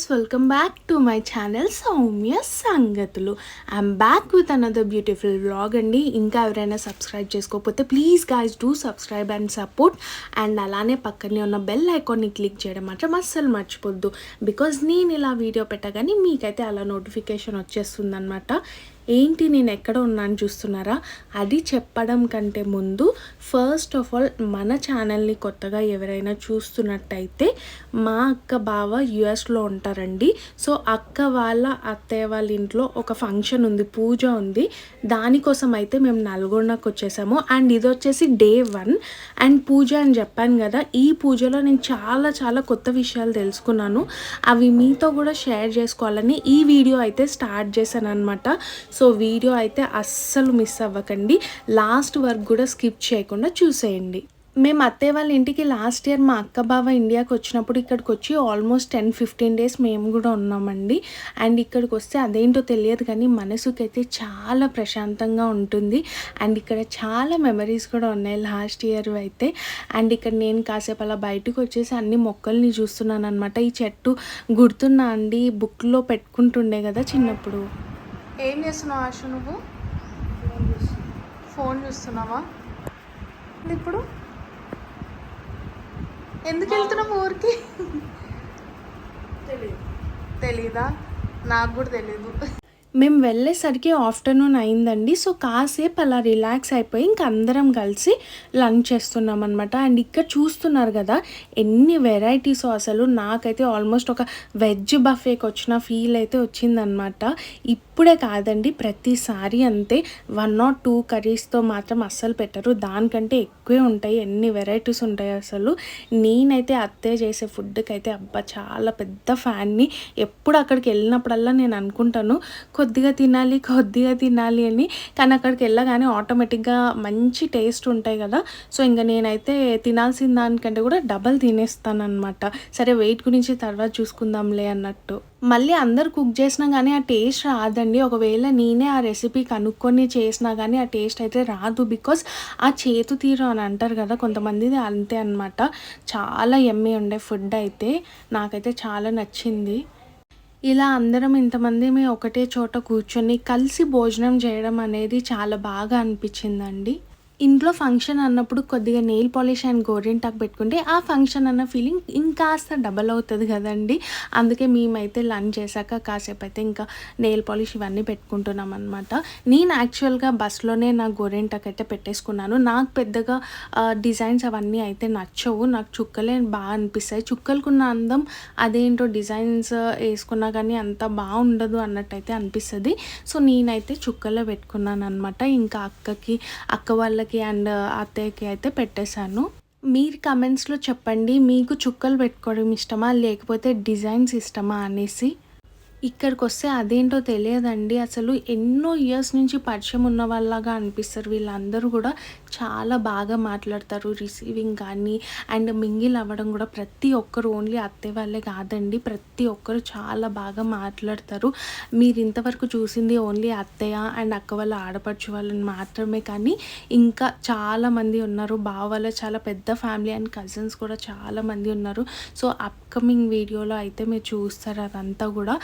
Guys welcome back to my channel Soumya సంగతులు I'm back with another beautiful vlog అండి. ఇంకా ఎవరైనా subscribe చేసుకోకపోతే please guys do subscribe and support and అలానే పక్కనే ఉన్న బెల్ ఐకాన్ని క్లిక్ చేయడం మాత్రం అస్సలు మర్చిపోద్దు. బికాజ్ నేను ఇలా వీడియో పెట్టగానే మీకైతే అలా నోటిఫికేషన్ వచ్చేస్తుందన్నమాట. ఏంటి నేను ఎక్కడ ఉన్నాను చూస్తున్నారా? అది చెప్పడం కంటే ముందు ఫస్ట్ ఆఫ్ ఆల్ మన ఛానల్ని కొత్తగా ఎవరైనా చూస్తున్నట్టయితే మా అక్క బావ యుఎస్లో ఉంటారండి. సో అక్క వాళ్ళ అత్తయ్య వాళ్ళ ఇంట్లో ఒక ఫంక్షన్ ఉంది పూజ ఉంది. దానికోసం అయితే మేము నల్గొండకు వచ్చేసాము. అండ్ ఇది వచ్చేసి డే వన్. అండ్ పూజ అని చెప్పాను కదా ఈ పూజలో నేను చాలా చాలా కొత్త విషయాలు తెలుసుకున్నాను. అవి మీతో కూడా షేర్ చేసుకోవాలని ఈ వీడియో అయితే స్టార్ట్ చేశాను అనమాట సో వీడియో అయితే అస్సలు మిస్ అవ్వకండి. లాస్ట్ వరకు కూడా స్కిప్ చేయకుండా చూసేయండి. మేము అత్తయ్య వాళ్ళ ఇంటికి లాస్ట్ ఇయర్ మా అక్క బావ ఇండియాకి వచ్చినప్పుడు ఇక్కడికి వచ్చి ఆల్మోస్ట్ టెన్ ఫిఫ్టీన్ డేస్ మేము కూడా ఉన్నామండి. అండ్ ఇక్కడికి వస్తే అదేంటో తెలియదు కానీ మనసుకైతే చాలా ప్రశాంతంగా ఉంటుంది. అండ్ ఇక్కడ చాలా మెమరీస్ కూడా ఉన్నాయి లాస్ట్ ఇయర్ అయితే. అండ్ ఇక్కడ నేను కాసేపు అలా బయటకు వచ్చేసి అన్ని మొక్కల్ని చూస్తున్నాను అనమాట ఈ చెట్టు గుర్తున్నా అండి? బుక్లో పెట్టుకుంటుండే కదా చిన్నప్పుడు. ఏం చేస్తున్నావు ఆశ నువ్వు? ఫోన్ చూస్తున్నావా? ఇప్పుడు? ఎందుకు వెళ్తున్నావు ఊరికి? తెలీదా. నాకు కూడా తెలీదు. మేము వెళ్ళేసరికి ఆఫ్టర్నూన్ అయిందండి. సో కాసేపు అలా రిలాక్స్ అయిపోయి ఇంక అందరం కలిసి లంచ్ చేస్తున్నాం అనమాట అండ్ ఇక్కడ చూస్తున్నారు కదా ఎన్ని వెరైటీస్ అసలు. నాకైతే ఆల్మోస్ట్ ఒక వెజ్ బఫేకి వచ్చిన ఫీల్ అయితే వచ్చిందనమాట ఇప్పుడే కాదండి ప్రతిసారి అంతే. వన్ ఆర్ టూ కర్రీస్తో మాత్రం అస్సలు పెట్టరు. దానికంటే ఎక్కువే ఉంటాయి. ఎన్ని వెరైటీస్ ఉంటాయి అసలు. నేనైతే అత్తే చేసే ఫుడ్కి అయితే అబ్బా చాలా పెద్ద ఫ్యాన్ని. ఎప్పుడు అక్కడికి వెళ్ళినప్పుడల్లా నేను అనుకుంటాను. కొద్దిగా తినాలి కొద్దిగా తినాలి అని. కానీ అక్కడికి వెళ్ళగానే ఆటోమేటిక్గా మంచి టేస్ట్ ఉంటాయి కదా. సో ఇంకా నేనైతే తినాల్సిన దానికంటే కూడా డబల్ తినేస్తాను అనమాట సరే వెయిట్ గురించి తర్వాత చూసుకుందాంలే అన్నట్టు. మళ్ళీ అందరు కుక్ చేసినా కానీ ఆ టేస్ట్ రాదండి. ఒకవేళ నేనే ఆ రెసిపీ కనుక్కొని చేసినా కానీ ఆ టేస్ట్ అయితే రాదు. బికాస్ ఆ చేతు తీరు అని అంటారు కదా కొంతమందిది అంతే అనమాట చాలా ఎమ్మె ఉండే ఫుడ్ అయితే. నాకైతే చాలా నచ్చింది. ఇలా అందరం ఇంతమంది మేము ఒకటే చోట కూర్చొని కలిసి భోజనం చేయడం అనేది చాలా బాగా అనిపించిందండి. ఇంట్లో ఫంక్షన్ అన్నప్పుడు కొద్దిగా నెయిల్ పాలిష్ అండ్ గోరింటాక్ పెట్టుకుంటే ఆ ఫంక్షన్ అన్న ఫీలింగ్ ఇంకాస్త డబల్ అవుతుంది కదండి. అందుకే మేమైతే లంచ్ చేశాక కాసేపు అయితే ఇంకా నెయిల్ పాలిష్ ఇవన్నీ పెట్టుకుంటున్నాం అనమాట నేను యాక్చువల్గా బస్లోనే నా గోరింటాక్ అయితే పెట్టేసుకున్నాను. నాకు పెద్దగా డిజైన్స్ అవన్నీ అయితే నచ్చవు. నాకు చుక్కలే బాగా అనిపిస్తాయి. చుక్కలకున్న అందం అదేంటో డిజైన్స్ వేసుకున్నా కానీ అంత బాగుండదు అన్నట్టయితే అనిపిస్తుంది. సో నేనైతే చుక్కలో పెట్టుకున్నాను అనమాట ఇంకా అక్కకి అక్క వాళ్ళకి అండ్ అత్తయ్యకి అయితే పెట్టేశాను. మీరు కమెంట్స్లో చెప్పండి మీకు చుక్కలు పెట్టుకోవడం ఇష్టమా లేకపోతే డిజైన్స్ ఇష్టమా అనేసి. ఇక్కడికి వస్తే అదేంటో తెలియదండి. అసలు ఎన్నో ఇయర్స్ నుంచి పరిచయం ఉన్న వాళ్ళగా అనిపిస్తారు. వీళ్ళందరూ కూడా చాలా బాగా మాట్లాడతారు. రిసీవింగ్ కానీ అండ్ మింగిల్ అవ్వడం కూడా ప్రతి ఒక్కరు ఓన్లీ అత్తే వాళ్ళే కాదండి. ప్రతి ఒక్కరు చాలా బాగా మాట్లాడతారు. మీరు ఇంతవరకు చూసింది ఓన్లీ అత్తయ్య అండ్ అక్క వాళ్ళ ఆడపడుచు వాళ్ళని మాత్రమే కానీ ఇంకా చాలామంది ఉన్నారు. బావ వాళ్ళ చాలా పెద్ద ఫ్యామిలీ అండ్ కజిన్స్ కూడా చాలామంది ఉన్నారు. సో అప్కమింగ్ వీడియోలో అయితే మీరు చూస్తారు అదంతా కూడా.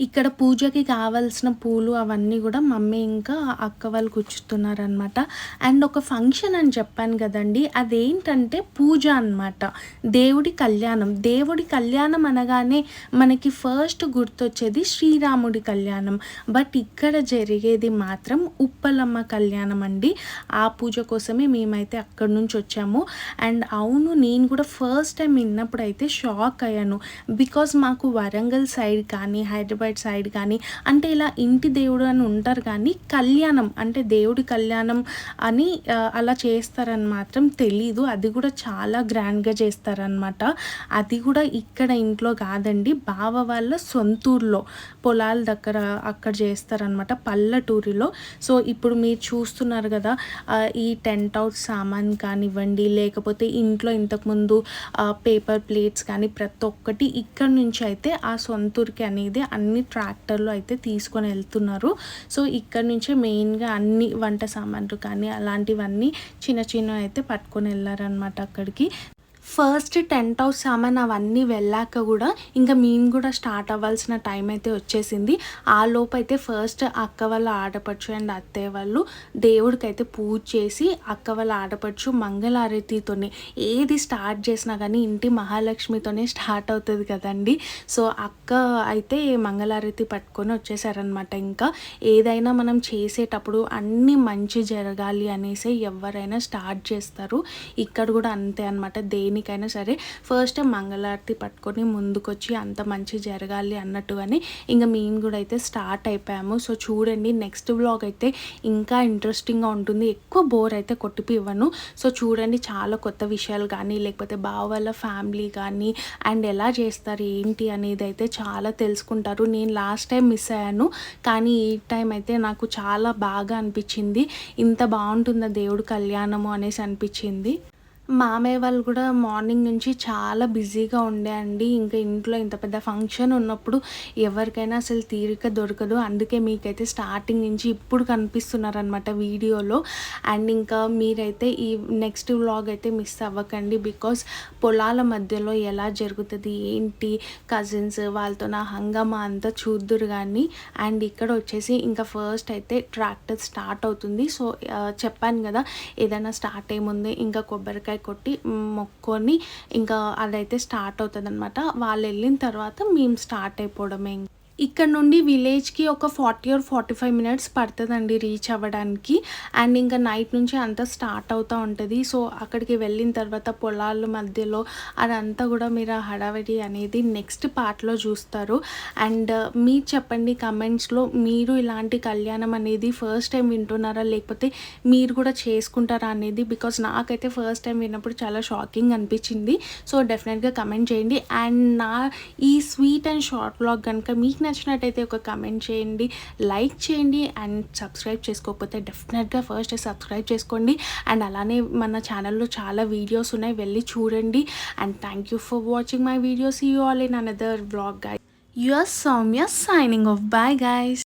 ఇక్కడ పూజకి కావాల్సిన పూలు అవన్నీ కూడా మమ్మీ ఇంకా అక్క వాళ్ళు కూర్చుతున్నారనమాట అండ్ ఒక ఫంక్షన్ అని చెప్పాను కదండి అదేంటంటే పూజ అనమాట దేవుడి కళ్యాణం. దేవుడి కళ్యాణం అనగానే మనకి ఫస్ట్ గుర్తొచ్చేది శ్రీరాముడి కళ్యాణం. బట్ ఇక్కడ జరిగేది మాత్రం ఉప్పలమ్మ కళ్యాణం అండి. ఆ పూజ కోసమే మేమైతే అక్కడి నుంచి వచ్చాము. అండ్ అవును నేను కూడా ఫస్ట్ టైం విన్నప్పుడు అయితే షాక్ అయ్యాను. బికాజ్ మాకు వరంగల్ సైడ్ కానీ హైదరాబాద్ సైడ్ కానీ అంటే ఇలా ఇంటి దేవుడు అని ఉంటారు కానీ కళ్యాణం అంటే దేవుడి కళ్యాణం అని అలా చేస్తారని మాత్రం తెలీదు. అది కూడా చాలా గ్రాండ్గా చేస్తారనమాట అది కూడా ఇక్కడ ఇంట్లో కాదండి బావ వాళ్ళ సొంతూరులో పొలాల దగ్గర అక్కడ చేస్తారనమాట పల్లెటూరిలో. సో ఇప్పుడు మీరు చూస్తున్నారు కదా ఈ టెంట్ హౌస్ సామాన్ కానివ్వండి లేకపోతే ఇంట్లో ఇంతకుముందు పేపర్ ప్లేట్స్ కానీ ప్రతి ఒక్కటి ఇక్కడ నుంచి అయితే ఆ సొంతూరికి అనేది అన్ని ట్రాక్టర్లో అయితే తీసుకొని వెళ్తున్నారు. సో ఇక్కడ నుంచే మెయిన్గా అన్ని వంట సామాన్లు కానీ అలాంటివన్నీ చిన్న చిన్న అయితే పట్టుకొని వెళ్ళారనమాట అక్కడికి. ఫస్ట్ టెంట్ హౌస్ సామాన్ అవన్నీ వెళ్ళాక కూడా ఇంకా మేము కూడా స్టార్ట్ అవ్వాల్సిన టైం అయితే వచ్చేసింది. ఆ లోపు అయితే ఫస్ట్ అక్క వాళ్ళ ఆడపడుచు అండ్ అత్తయ్య వాళ్ళు దేవుడికి అయితే పూజ చేసి అక్క వాళ్ళ ఆడపడుచు మంగళారతితోనే ఏది స్టార్ట్ చేసినా కానీ ఇంటి మహాలక్ష్మితోనే స్టార్ట్ అవుతుంది కదండి. సో అక్క అయితే మంగళారతి పట్టుకొని వచ్చేసారనమాట ఇంకా ఏదైనా మనం చేసేటప్పుడు అన్నీ మంచి జరగాలి అనేసి ఎవరైనా స్టార్ట్ చేస్తారు. ఇక్కడ కూడా అంతే అనమాట దేని దేనికైనా సరే ఫస్ట్ మంగళారతి పట్టుకొని ముందుకొచ్చి అంత మంచి జరగాలి అన్నట్టుగానే ఇంకా మేము కూడా అయితే స్టార్ట్ అయిపోయాము. సో చూడండి నెక్స్ట్ బ్లాగ్ అయితే ఇంకా ఇంట్రెస్టింగ్గా ఉంటుంది. ఎక్కువ బోర్ అయితే కొట్టిపివ్వను. సో చూడండి చాలా కొత్త విషయాలు కానీ లేకపోతే బావ వాళ్ళ ఫ్యామిలీ కానీ అండ్ ఎలా చేస్తారు ఏంటి అనేది అయితే చాలా తెలుసుకుంటారు. నేను లాస్ట్ టైం మిస్ అయ్యాను. కానీ ఈ టైం అయితే నాకు చాలా బాగా అనిపించింది. ఇంత బాగుంటుందా దేవుడు కళ్యాణము అనేసి అనిపించింది. మామయ్య వాళ్ళు కూడా మార్నింగ్ నుంచి చాలా బిజీగా ఉండే అండి ఇంకా ఇంట్లో ఇంత పెద్ద ఫంక్షన్ ఉన్నప్పుడు ఎవరికైనా అసలు తీరిక దొరకదు. అందుకే మీకైతే స్టార్టింగ్ నుంచి ఇప్పుడు కనిపిస్తున్నారనమాట వీడియోలో. అండ్ ఇంకా మీరైతే ఈ నెక్స్ట్ వ్లాగ్ అయితే మిస్ అవ్వకండి. బికాస్ పొలాల మధ్యలో ఎలా జరుగుతుంది ఏంటి కజిన్స్ వాళ్ళతో నా హంగామా అంతా చూద్దురు కానీ అండ్ ఇక్కడ వచ్చేసి ఇంకా ఫస్ట్ అయితే ట్రాక్టర్ స్టార్ట్ అవుతుంది. సో చెప్పాను కదా ఏదైనా స్టార్ట్ అయ్యే ఇంకా కొబ్బరికాయ కొట్టి మొక్కొని ఇంకా అదైతే స్టార్ట్ అవుతుంది అనమాట వాళ్ళు వెళ్ళిన తర్వాత మేము స్టార్ట్ అయిపోవడమే ఇక్కడ నుండి విలేజ్కి ఒక forty or forty five minutes పడుతుందండి రీచ్ అవ్వడానికి. అండ్ ఇంకా నైట్ నుంచి అంతా స్టార్ట్ అవుతూ ఉంటుంది. సో అక్కడికి వెళ్ళిన తర్వాత పొలాల మధ్యలో అదంతా కూడా మీరు హడావిడి అనేది నెక్స్ట్ పార్ట్లో చూస్తారు. అండ్ మీరు చెప్పండి కమెంట్స్లో మీరు ఇలాంటి కళ్యాణం అనేది ఫస్ట్ టైం వింటున్నారా? లేకపోతే మీరు కూడా చేసుకుంటారా అనేది? బికాస్ నాకైతే ఫస్ట్ టైం విన్నప్పుడు చాలా షాకింగ్ అనిపించింది. సో డెఫినెట్గా కమెంట్ చేయండి. అండ్ నా ఈ స్వీట్ అండ్ షార్ట్ బ్లాగ్ కనుక మీకు నచ్చినట్టయితే ఒక కమెంట్ చేయండి లైక్ చేయండి అండ్ సబ్స్క్రైబ్ చేసుకోకపోతే డెఫినెట్గా ఫస్ట్ సబ్స్క్రైబ్ చేసుకోండి. అండ్ అలానే మన ఛానల్లో చాలా వీడియోస్ ఉన్నాయి వెళ్ళి చూడండి. And thank you for watching my videos you all in another blog guys your Soumya signing off bye guys